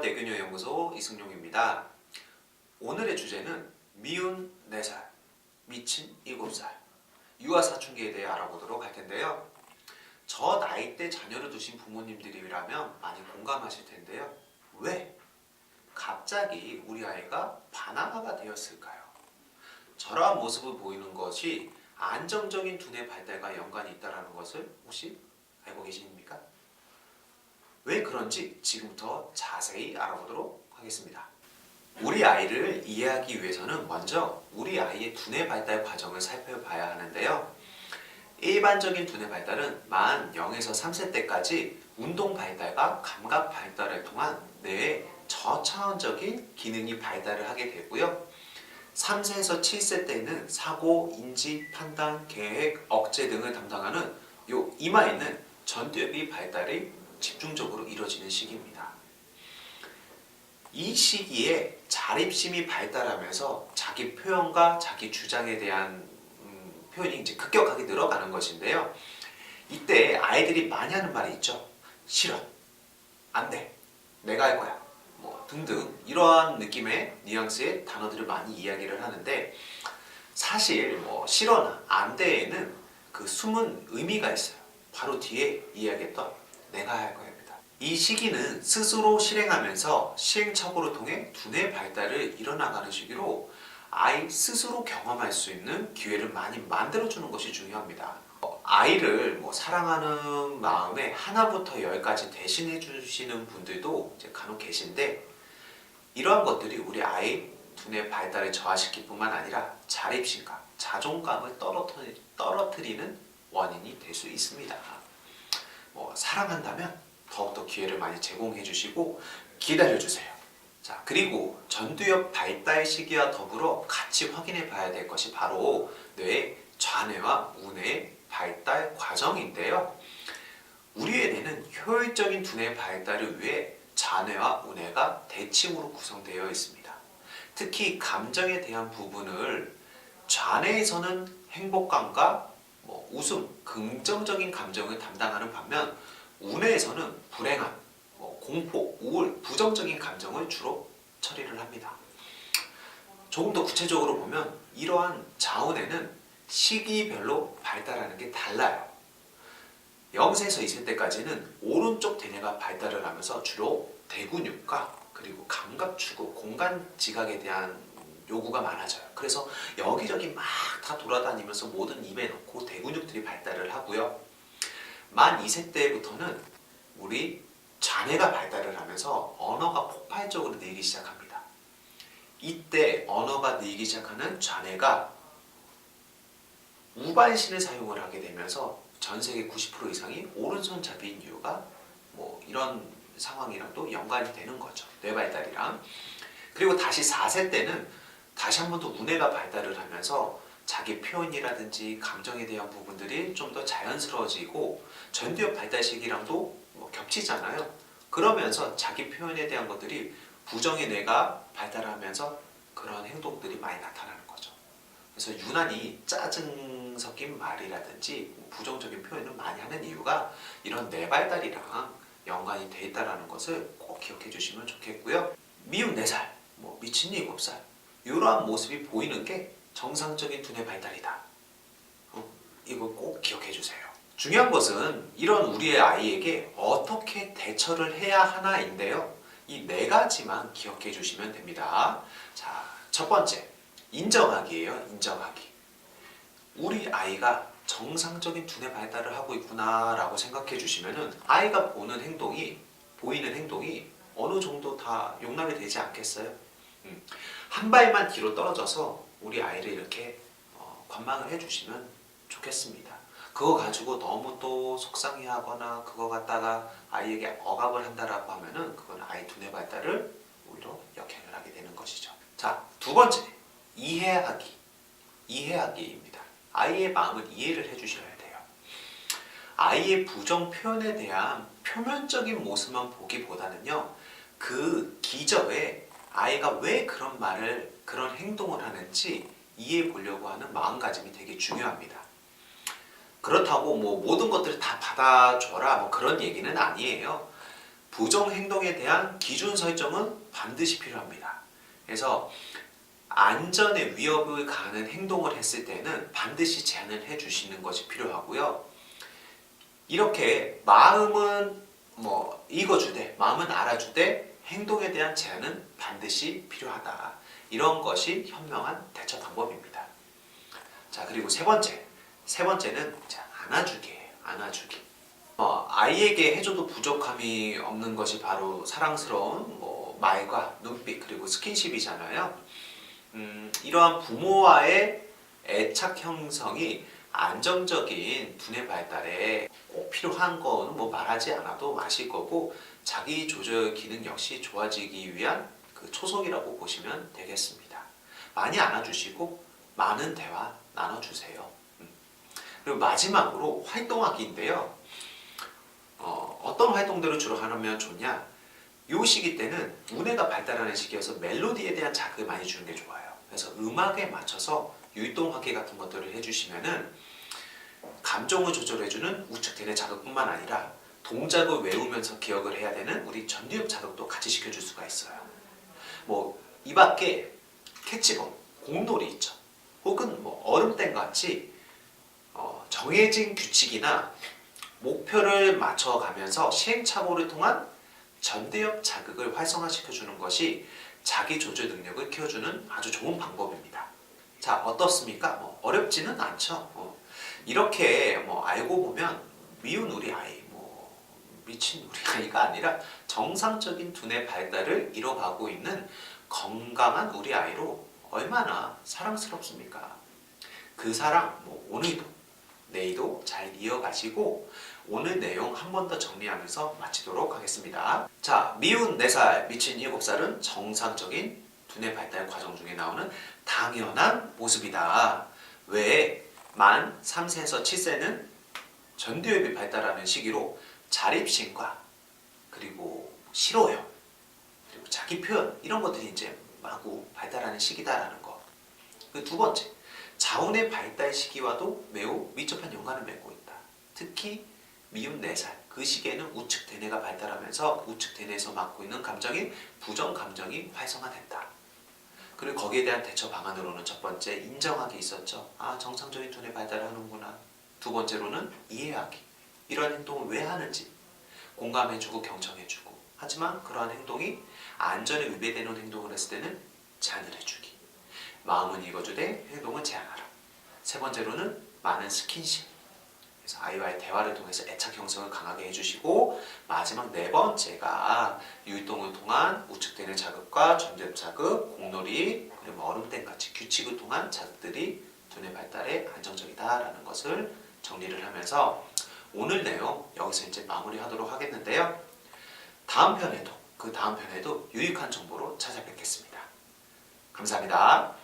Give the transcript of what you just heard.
내교녀 연구소 이승용입니다. 오늘의 주제는 미운 4살, 미친 7살, 유아 사춘기에 대해 알아보도록 할 텐데요. 저 나이 때 자녀를 두신 부모님들이라면 많이 공감하실 텐데요. 왜 갑자기 우리 아이가 바나나가 되었을까요? 저러한 모습을 보이는 것이 안정적인 두뇌 발달과 연관이 있다는 것을 혹시 알고 계십니까? 왜 그런지 지금부터 자세히 알아보도록 하겠습니다. 우리 아이를 이해하기 위해서는 먼저 우리 아이의 두뇌 발달 과정을 살펴봐야 하는데요. 일반적인 두뇌 발달은 만 0에서 3세 때까지 운동 발달과 감각 발달을 통한 뇌의 저차원적인 기능이 발달을 하게 되고요. 3세에서 7세 때는 사고, 인지, 판단, 계획, 억제 등을 담당하는 요 이마에 있는 전두엽이 발달이 집중적으로 이루어지는 시기입니다. 이 시기에 자립심이 발달하면서 자기 표현과 자기 주장에 대한 음, 표현이 이제 급격하게 늘어가는 것인데요. 이때 아이들이 많이 하는 말이 있죠. 싫어, 안 돼, 내가 할 거야, 뭐 등등 이러한 느낌의 뉘앙스의 단어들을 많이 이야기를 하는데 사실 뭐 싫어나 안 돼에는 그 숨은 의미가 있어요. 바로 뒤에 이야기했던 내가 할 거입니다. 이 시기는 스스로 실행하면서 시행착오를 통해 두뇌 발달을 이뤄나가는 시기로 아이 스스로 경험할 수 있는 기회를 많이 만들어주는 것이 중요합니다. 어, 아이를 뭐 사랑하는 마음에 하나부터 열까지 대신해 주시는 분들도 간혹 계신데 이러한 것들이 우리 아이 두뇌 발달을 저하시킬 뿐만 아니라 자립심과 자존감을 떨어뜨리, 떨어뜨리는 원인이 될 수 있습니다. 뭐 사랑한다면 더욱더 기회를 많이 제공해 주시고 기다려 주세요. 자, 그리고 전두엽 발달 시기와 더불어 같이 확인해 봐야 될 것이 바로 뇌의 좌뇌와 우뇌의 발달 과정인데요. 우리의 뇌는 효율적인 두뇌 발달을 위해 좌뇌와 우뇌가 대칭으로 구성되어 있습니다. 특히 감정에 대한 부분을 좌뇌에서는 행복감과 뭐 웃음, 긍정적인 감정을 담당하는 반면 우뇌에서는 불행함, 뭐 공포, 우울, 부정적인 감정을 주로 처리를 합니다. 조금 더 구체적으로 보면 이러한 자운에는 시기별로 발달하는 게 달라요. 0세에서 2세 때까지는 오른쪽 대뇌가 발달을 하면서 주로 대근육과 그리고 감각 추구, 공간 지각에 대한 요구가 많아져요. 그래서 여기저기 막 다 돌아다니면서 모든 입에 넣고 대근육들이 발달을 하고요. 만 2세 때부터는 우리 자뇌가 발달을 하면서 언어가 폭발적으로 늘기 시작합니다. 이때 언어가 늘기 시작하는 자뇌가 우반신을 사용을 하게 되면서 전 세계 90% 이상이 오른손잡이인 이유가 뭐 이런 상황이랑도 연관이 되는 거죠. 뇌 발달이랑. 그리고 다시 4세 때는 다시 한 번더 우뇌가 발달을 하면서 자기 표현이라든지 감정에 대한 부분들이 좀 더 자연스러워지고 전두엽 발달 시기랑도 뭐 겹치잖아요. 그러면서 자기 표현에 대한 것들이 부정의 뇌가 발달하면서 그런 행동들이 많이 나타나는 거죠. 그래서 유난히 짜증 섞인 말이라든지 부정적인 표현을 많이 하는 이유가 이런 뇌 발달이랑 연관이 돼 있다는 것을 꼭 기억해 주시면 좋겠고요. 미운 4살, 뭐 미친 7살 이러한 모습이 보이는 게 정상적인 두뇌 발달이다. 어, 이걸 꼭 기억해 주세요. 중요한 것은 이런 우리의 아이에게 어떻게 대처를 해야 하나인데요. 이 네 가지만 기억해 주시면 됩니다. 자, 첫 번째, 인정하기예요. 인정하기. 우리 아이가 정상적인 두뇌 발달을 하고 있구나라고 생각해 주시면은 아이가 보는 행동이 보이는 행동이 어느 정도 다 용납이 되지 않겠어요? 음. 한 발만 뒤로 떨어져서 우리 아이를 이렇게 어, 관망을 해주시면 좋겠습니다. 그거 가지고 너무 또 속상해하거나 그거 갖다가 아이에게 억압을 한다라고 하면은 그건 아이 두뇌 발달을 오히려 역행을 하게 되는 것이죠. 자, 두 번째 이해하기, 이해하기입니다. 아이의 마음을 이해를 해주셔야 돼요. 아이의 부정 표현에 대한 표면적인 모습만 보기보다는요, 그 기저에 아이가 왜 그런 말을 그런 행동을 하는지 이해해 보려고 하는 마음가짐이 되게 중요합니다. 그렇다고 뭐 모든 것들을 다 받아줘라 뭐 그런 얘기는 아니에요. 부정 행동에 대한 기준 설정은 반드시 필요합니다. 그래서 안전에 위협을 가하는 행동을 했을 때는 반드시 제한을 해 주시는 것이 필요하고요. 이렇게 마음은 뭐 읽어주되 마음은 알아주되 행동에 대한 제한은 반드시 필요하다. 이런 것이 현명한 대처 방법입니다. 자 그리고 세 번째, 세 번째는 자, 안아주기예요. 안아주기. 어, 아이에게 해줘도 부족함이 없는 것이 바로 사랑스러운 뭐 말과 눈빛 그리고 스킨십이잖아요. 음, 이러한 부모와의 애착 형성이 안정적인 두뇌 발달에 꼭 필요한 거는 뭐 말하지 않아도 마실 거고 자기 조절 기능 역시 좋아지기 위한 그 초석이라고 보시면 되겠습니다. 많이 안아주시고 많은 대화 나눠주세요. 음. 그리고 마지막으로 활동하기인데요. 어, 어떤 활동들을 주로 하면 좋냐? 이 시기 때는 두뇌가 발달하는 시기여서 멜로디에 대한 자극을 많이 주는 게 좋아요. 그래서 음악에 맞춰서 율동하기 같은 것들을 해주시면은 감정을 조절해주는 우측 대뇌 자극뿐만 아니라 동작을 외우면서 기억을 해야 되는 우리 전두엽 자극도 같이 시켜줄 수가 있어요. 뭐 이 밖에 캐치볼, 공놀이 있죠. 혹은 뭐 얼음땡 같이 어, 정해진 규칙이나 목표를 맞춰가면서 시행착오를 통한 전대엽 자극을 활성화시켜주는 것이 자기 조절 능력을 키워주는 아주 좋은 방법입니다. 자 어떻습니까? 뭐 어렵지는 않죠. 뭐 이렇게 뭐 알고 보면 미운 우리 아이, 뭐 미친 우리 아이가 아니라 정상적인 두뇌 발달을 이뤄가고 있는 건강한 우리 아이로 얼마나 사랑스럽습니까? 그 사랑 뭐 오늘도 내일도 잘 이어가시고 오늘 내용 한 번 더 정리하면서 마치도록 하겠습니다. 자, 미운 4살, 미친 7살은 정상적인 두뇌 발달 과정 중에 나오는 당연한 모습이다. 왜? 만 3세에서 7세는 전두엽이 발달하는 시기로 자립심과 그리고 싫어요. 그리고 자기 표현 이런 것들이 이제 마구 발달하는 시기다라는 거. 그두 번째, 자운의 발달 시기와도 매우 밀접한 연관을 맺고 있다. 특히 미운 4살 그 시기에는 우측 대뇌가 발달하면서 우측 대뇌에서 맡고 있는 감정인 부정 감정이 활성화된다. 그리고 거기에 대한 대처 방안으로는 첫 번째 인정하기 있었죠. 아 정상적인 두뇌 발달하는구나. 두 번째로는 이해하기. 이런 행동을 왜 하는지 공감해주고 경청해주고. 하지만 그러한 행동이 안전에 위배되는 행동을 했을 때는 제한을 해주기. 마음은 읽어주되 행동은 제한하라. 세 번째로는 많은 스킨십. 그래서 아이와의 대화를 통해서 애착 형성을 강하게 해주시고 마지막 네 번째가 율동을 통한 우측되는 자극과 전두엽 자극, 공놀이, 그리고 얼음땡 같이 규칙을 통한 자극들이 두뇌 발달에 안정적이다라는 것을 정리를 하면서 오늘 내용 여기서 이제 마무리하도록 하겠는데요. 다음 편에도 그 다음 편에도 유익한 정보로 찾아뵙겠습니다. 감사합니다.